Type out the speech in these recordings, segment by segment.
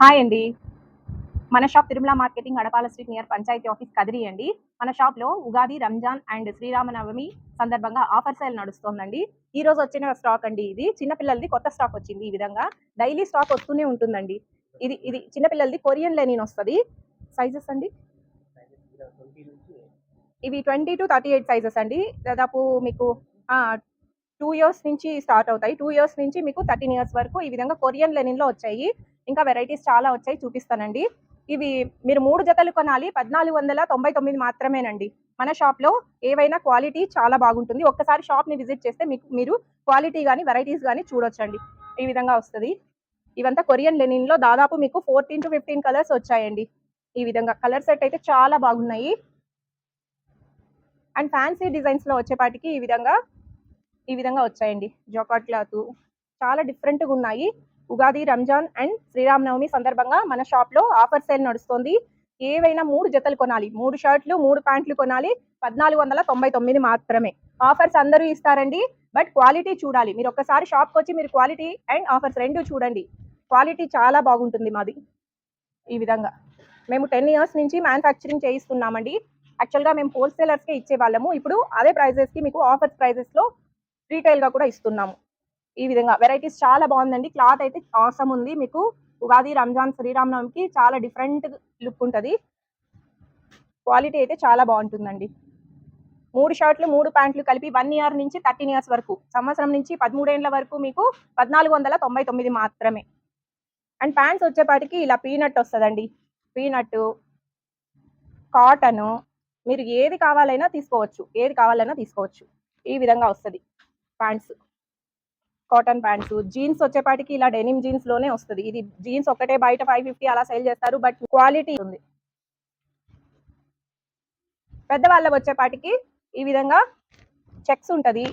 Hi అండి. మన shop Tirumala marketing Adapala street near panchayat office Kadiri అండి. మన షాప్లో ఉగాది రంజాన్ అండ్ శ్రీరామనవమి సందర్భంగా ఆఫర్ సేల్ నడుస్తోందండి. ఈ రోజు వచ్చిన స్టాక్ అండి ఇది. చిన్నపిల్లలది కొత్త స్టాక్ వచ్చింది ఈ విధంగా. డైలీ స్టాక్ వస్తూనే ఉంటుందండి. ఇది ఇది చిన్నపిల్లలది కొరియన్ లెనిన్ వస్తుంది. సైజెస్ అండి? ఇవి twenty to thirty eight sizes అండి. దాదాపు మీకు టూ ఇయర్స్ నుంచి స్టార్ట్ అవుతాయి. టూ ఇయర్స్ నుంచి మీకు థర్టీన్ ఇయర్స్ వరకు ఈ విధంగా కొరియన్ లెనిన్లో వచ్చాయి. ఇంకా వెరైటీస్ చాలా వచ్చాయి చూపిస్తానండి. ఇవి మీరు మూడు జతలు కొనాలి పద్నాలుగు వందల తొంభై తొమ్మిది మాత్రమేనండి. మన షాప్లో ఏవైనా క్వాలిటీ చాలా బాగుంటుంది. ఒక్కసారి షాప్ని విజిట్ చేస్తే మీకు మీరు క్వాలిటీ కానీ వెరైటీస్ కానీ చూడొచ్చండి. ఈ విధంగా వస్తుంది. ఇవంతా కొరియన్ లెనిన్లో దాదాపు మీకు ఫోర్టీన్ టు ఫిఫ్టీన్ కలర్స్ వచ్చాయండి. ఈ విధంగా కలర్ సెట్ అయితే చాలా బాగున్నాయి. అండ్ ఫ్యాన్సీ డిజైన్స్లో వచ్చేపాటికి ఈ విధంగా ఈ విధంగా వచ్చాయండి. జోకాట్ క్లాత్. చాలా డిఫరెంట్గా ఉన్నాయి. ఉగాది రంజాన్ అండ్ శ్రీరామనవమి సందర్భంగా మన షాప్లో ఆఫర్ సేల్ నడుస్తుంది. ఏవైనా మూడు జతలు కొనాలి. మూడు షర్ట్లు మూడు ప్యాంట్లు కొనాలి. పద్నాలుగు వందల తొంభై తొమ్మిది మాత్రమే. ఆఫర్స్ అందరూ ఇస్తారండి. బట్ క్వాలిటీ చూడాలి. మీరు ఒక్కసారి షాప్కి వచ్చి మీరు క్వాలిటీ అండ్ ఆఫర్స్ రెండు చూడండి. క్వాలిటీ చాలా బాగుంటుంది మాది. ఈ విధంగా. మేము టెన్ ఇయర్స్ నుంచి మ్యానుఫ్యాక్చరింగ్ చేయిస్తున్నామండి. యాక్చువల్గా మేము హోల్సేలర్స్కే ఇచ్చేవాళ్ళము. ఇప్పుడు అదే ప్రైజెస్కి మీకు ఆఫర్స్ ప్రైజెస్లో రీటైల్గా కూడా ఇస్తున్నాము. ఈ విధంగా. వెరైటీస్ చాలా బాగుందండి. క్లాత్ అయితే అవసరం ఉంది. మీకు ఉగాది రంజాన్ శ్రీరామనవమికి చాలా డిఫరెంట్ లుక్ ఉంటుంది. క్వాలిటీ అయితే చాలా బాగుంటుందండి. మూడు షర్ట్లు మూడు ప్యాంట్లు కలిపి వన్ ఇయర్ నుంచి థర్టీన్ ఇయర్స్ వరకు. సంవత్సరం నుంచి పదమూడేళ్ళ వరకు మీకు పద్నాలుగు వందల తొంభై తొమ్మిది మాత్రమే. అండ్ ప్యాంట్స్ వచ్చేపాటికి ఇలా పీనట్ వస్తుందండి. పీనట్ కాటను మీరు ఏది కావాలైనా తీసుకోవచ్చు. ఏది కావాలైనా తీసుకోవచ్చు. ఈ విధంగా వస్తుంది. Pants cotton pants. జీన్స్ వచ్చేపాటికి ఇలా డెనిమ్ జీన్స్లోనే వస్తుంది. ఇది జీన్స్ ఒకటే బయట ఫైవ్ ఫిఫ్టీ అలా సేల్ చేస్తారు. బట్ క్వాలిటీ ఉంది. పెద్దవాళ్ళకి వచ్చేపాటికి ఈ విధంగా చెక్స్ ఉంటుంది.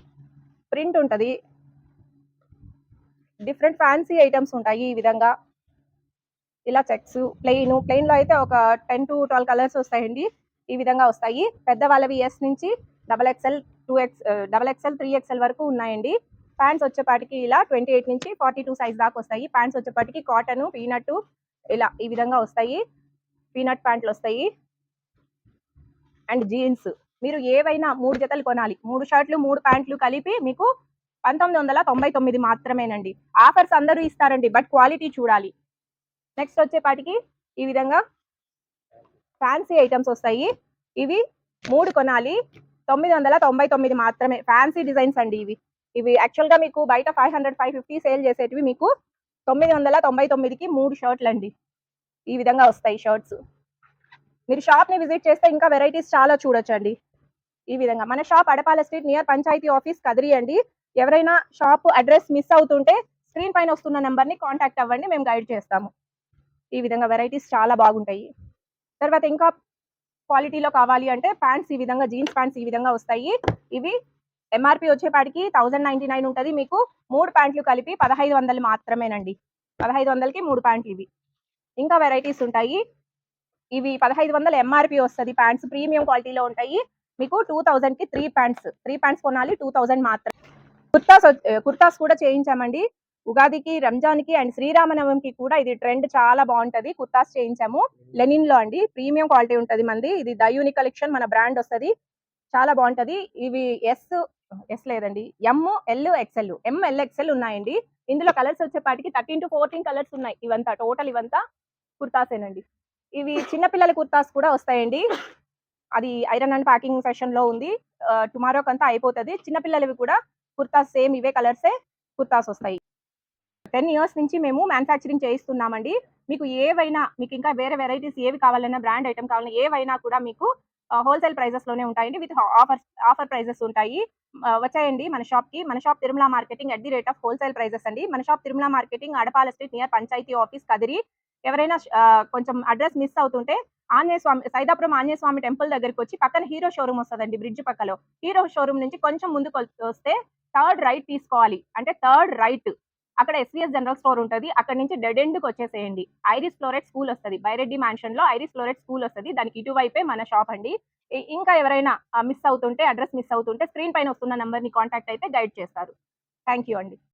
ప్రింట్ ఉంటుంది. డిఫరెంట్ ఫ్యాన్సీ ఐటమ్స్ ఉంటాయి ఈ విధంగా. ఇలా చెక్స్ ప్లెయిన్. ప్లెయిన్లో అయితే ఒక టెన్ టు ట్వెల్వ్ కలర్స్ వస్తాయండి. ఈ విధంగా వస్తాయి. పెద్దవాళ్ళవి ఎస్ నుంచి double XL two X double XL three XL వరకు ఉన్నాయండి. ప్యాంట్స్ వచ్చేపాటికి ఇలా ట్వంటీ ఎయిట్ నుంచి ఫార్టీ టూ సైజ్ దాకా వస్తాయి. ప్యాంట్స్ వచ్చేపాటికి కాటన్ పీనట్ ఇలా ఈ విధంగా వస్తాయి. పీనట్ ప్యాంట్లు వస్తాయి. అండ్ జీన్స్ మీరు ఏవైనా మూడు జతలు కొనాలి. మూడు షర్ట్లు మూడు ప్యాంట్లు కలిపి మీకు పంతొమ్మిది వందల తొంభై తొమ్మిది మాత్రమేనండి. ఆఫర్స్ అందరూ ఇస్తారండి బట్ క్వాలిటీ చూడాలి. నెక్స్ట్ వచ్చేపాటికి ఈ విధంగా ఫ్యాన్సీ ఐటమ్స్ వస్తాయి. ఇవి మూడు కొనాలి. తొమ్మిది వందల తొంభై తొమ్మిది మాత్రమే. ఫ్యాన్సీ డిజైన్స్ అండి ఇవి. ఇవి యాక్చువల్గా మీకు బయట five hundred five fifty sale చేసేటివి మీకు తొమ్మిది వందల తొంభై తొమ్మిదికి మూడు షర్ట్లు అండి ఈ విధంగా వస్తాయి షర్ట్స్. మీరు షాప్ని విజిట్ చేస్తే ఇంకా వెరైటీస్ చాలా చూడొచ్చండి. ఈ విధంగా మన shop Adapala street near panchayat office Kadiri అండి. ఎవరైనా షాప్ అడ్రస్ మిస్ అవుతుంటే స్క్రీన్ పైన వస్తున్న నెంబర్ని కాంటాక్ట్ అవ్వండి మేము గైడ్ చేస్తాము. ఈ విధంగా వెరైటీస్ చాలా బాగుంటాయి. తర్వాత ఇంకా క్వాలిటీలో కావాలి అంటే ప్యాంట్స్ ఈ విధంగా జీన్స్ ప్యాంట్స్ ఈ విధంగా వస్తాయి. ఇవి ఎంఆర్పి వచ్చేపాటికి థౌజండ్ నైన్టీ నైన్ ఉంటుంది. మీకు మూడు ప్యాంట్లు కలిపి పదహైదు వందలు మాత్రమేనండి. పదహైదు వందలకి మూడు ప్యాంట్లు ఇవి. ఇంకా వెరైటీస్ ఉంటాయి. ఇవి పదహైదు వందల ఎంఆర్పి వస్తుంది. ప్యాంట్స్ ప్రీమియం క్వాలిటీలో ఉంటాయి. మీకు టూ కి త్రీ ప్యాంట్స్. త్రీ ప్యాంట్స్ కొనాలి టూ థౌజండ్ మాత్రం కుర్తాస్ కుర్తాస్ కూడా చేయించామండి. ఉగాదికి రంజాన్కి అండ్ శ్రీరామనవమికి కూడా ఇది ట్రెండ్ చాలా బాగుంటది. కుర్తాస్ చేయించాము. లెనిన్లో అండి. ప్రీమియం క్వాలిటీ ఉంటుంది మంది. ఇది దయూని కలెక్షన్ మన బ్రాండ్ వస్తుంది. చాలా బాగుంటది. ఇవి ఎస్ ఎస్ లేదండి. M L XL M L XL ఉన్నాయండి. ఇందులో కలర్స్ వచ్చేపాటికి థర్టీన్ టు ఫోర్టీన్ కలర్స్ ఉన్నాయి. ఇవంతా టోటల్ ఇవంతా కుర్తాసేనండి. ఇవి చిన్నపిల్లల కుర్తాస్ కూడా వస్తాయండి. అది ఐరన్ అండ్ ప్యాకింగ్ సెషన్లో ఉంది. టుమారో కంతా అయిపోతుంది. చిన్నపిల్లలవి కూడా కుర్తాస్ సేమ్ ఇవే కలర్సే కుర్తాస్ వస్తాయి. టెన్ ఇయర్స్ నుంచి మేము మ్యానుఫ్యాక్చరింగ్ చేయిస్తున్నామండి. మీకు ఏవైనా మీకు ఇంకా వేరే వెరైటీస్ ఏవి కావాలన్నా బ్రాండ్ ఐటమ్ కావాలన్నా ఏవైనా కూడా మీకు హోల్సేల్ ప్రైజెస్లోనే ఉంటాయండి. విత్ ఆఫర్ ఆఫర్ ప్రైజెస్ ఉంటాయి. వచ్చాయండి మన షాప్కి మన shop Tirumala marketing at the rate of wholesale prices అండి. మన shop Tirumala marketing Adapala street near panchayat office Kadiri. ఎవరైనా కొంచెం అడ్రస్ మిస్ అవుతుంటే ఆంజనేయ స్వామి సైదాపురం ఆంజనేయ స్వామి టెంపుల్ దగ్గరికి వచ్చి పక్కన హీరో షోరూమ్ వస్తుందండి బ్రిడ్జ్ పక్కలో. హీరో షోరూమ్ నుంచి కొంచెం ముందుకు వస్తే థర్డ్ రైట్ తీసుకోవాలి. అంటే థర్డ్ రైట్ అక్కడ ఎస్విఎస్ జనరల్ స్టోర్ ఉంటుంది. అక్కడ నుంచి డెడ్ ఎండ్కి వచ్చేసేయండి. ఐరిస్ ఫ్లోరెట్ స్కూల్ వస్తుంది. బైరెడ్డి మ్యాన్షన్లో ఐరిస్ ఫ్లోరెట్ స్కూల్ వస్తుంది. దానికి ఇటువైపే మన షాప్ అండి. ఇంకా ఎవరైనా మిస్ అవుతుంటే అడ్రస్ మిస్ అవుతుంటే స్క్రీన్ పైన వస్తున్న నెంబర్ని కాంటాక్ట్ అయితే గైడ్ చేస్తారు. థ్యాంక్ యూ అండి.